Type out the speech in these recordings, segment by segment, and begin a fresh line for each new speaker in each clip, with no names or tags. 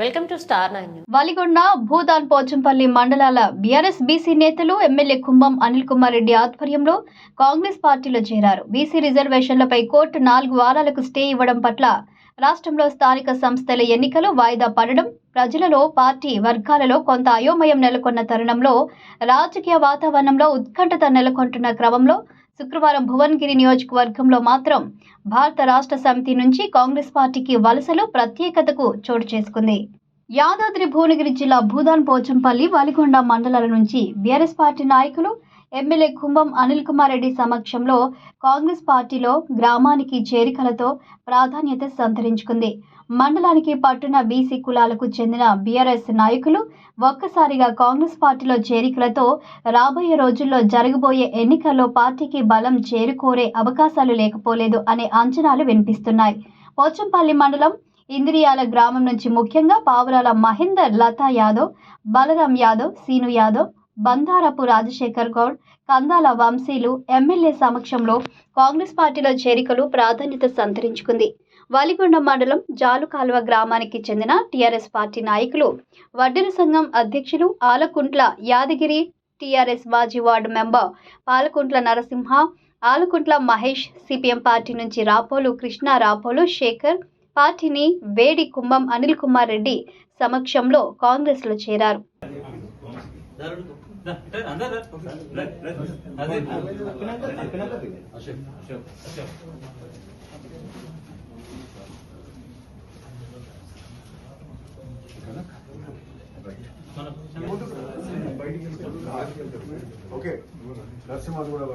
Welcome to star nine
Valigonda Bhoodan Pochampally మండలాల BRS BC నేతలు MLA Kumbham Anil Kumar Reddy ఆధ్వర్యంలో కాంగ్రెస్ పార్టీలో చేరారు. బీసీ రిజర్వేషన్లపై కోర్టు నాలుగు వారాలకు స్టే ఇవ్వడం పట్ల రాష్ట్రంలో స్థానిక సంస్థల ఎన్నికలు వాయిదా పడడం ప్రజలలో పార్టీ వర్గాలలో కొంత అయోమయం నెలకొన్న తరుణంలో రాజకీయ వాతావరణంలో ఉత్కంఠత నెలకొంటున్న క్రమంలో శుక్రవారం భువనగిరి నియోజకవర్గంలో మాత్రం భారత రాష్ట్ర సమితి నుంచి కాంగ్రెస్ పార్టీకి వలసలు ప్రత్యేకతకు చోటు చేసుకుంది. యాదాద్రి భువనగిరి జిల్లా భూదాన్ పోచంపల్లి వలిగొండ మండలాల నుంచి బీఆర్ఎస్ పార్టీ నాయకులు ఎమ్మెల్యే కుంభం అనిల్ కుమార్ రెడ్డి సమక్షంలో కాంగ్రెస్ పార్టీలో గ్రామానికి చేరికలతో ప్రాధాన్యత సంతరించుకుంది. మండలానికి పట్టున బీసీ కులాలకు చెందిన బీఆర్ఎస్ నాయకులు ఒక్కసారిగా కాంగ్రెస్ పార్టీలో చేరికలతో రాబోయే రోజుల్లో జరగబోయే ఎన్నికల్లో పార్టీకి బలం చేరుకోరే అవకాశాలు లేకపోలేదు అనే అంచనాలు వినిపిస్తున్నాయి. పోచంపల్లి మండలం ఇంద్రియాల గ్రామం నుంచి ముఖ్యంగా పావురాల మహేందర్ లతా యాదవ్ బలరాం యాదవ్ సీను యాదవ్ బందారపు రాజశేఖర్ గౌడ్ కందాల వంశీలు ఎమ్మెల్యే సమక్షంలో కాంగ్రెస్ పార్టీలో చేరికలు ప్రాధాన్యత సంతరించుకుంది. వలిగొండ మండలం జాలుకాల్వ గ్రామానికి చెందిన టీఆర్ఎస్ పార్టీ నాయకులు వడ్డెర సంఘం అధ్యక్షులు ఆలకుంట్ల యాదగిరి టీఆర్ఎస్ మాజీ ward member Palakuntla Narasimha Alakuntla Mahesh CPM party నుంచి రాపోలు కృష్ణ రాపోలు శేఖర్ పార్టీని వేడి కుంభం అనిల్ కుమార్ రెడ్డి సమక్షంలో కాంగ్రెస్లో చేరారు.
ఓకే. నరసింహ కూడా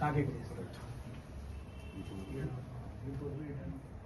కాకి Itu dia, itu.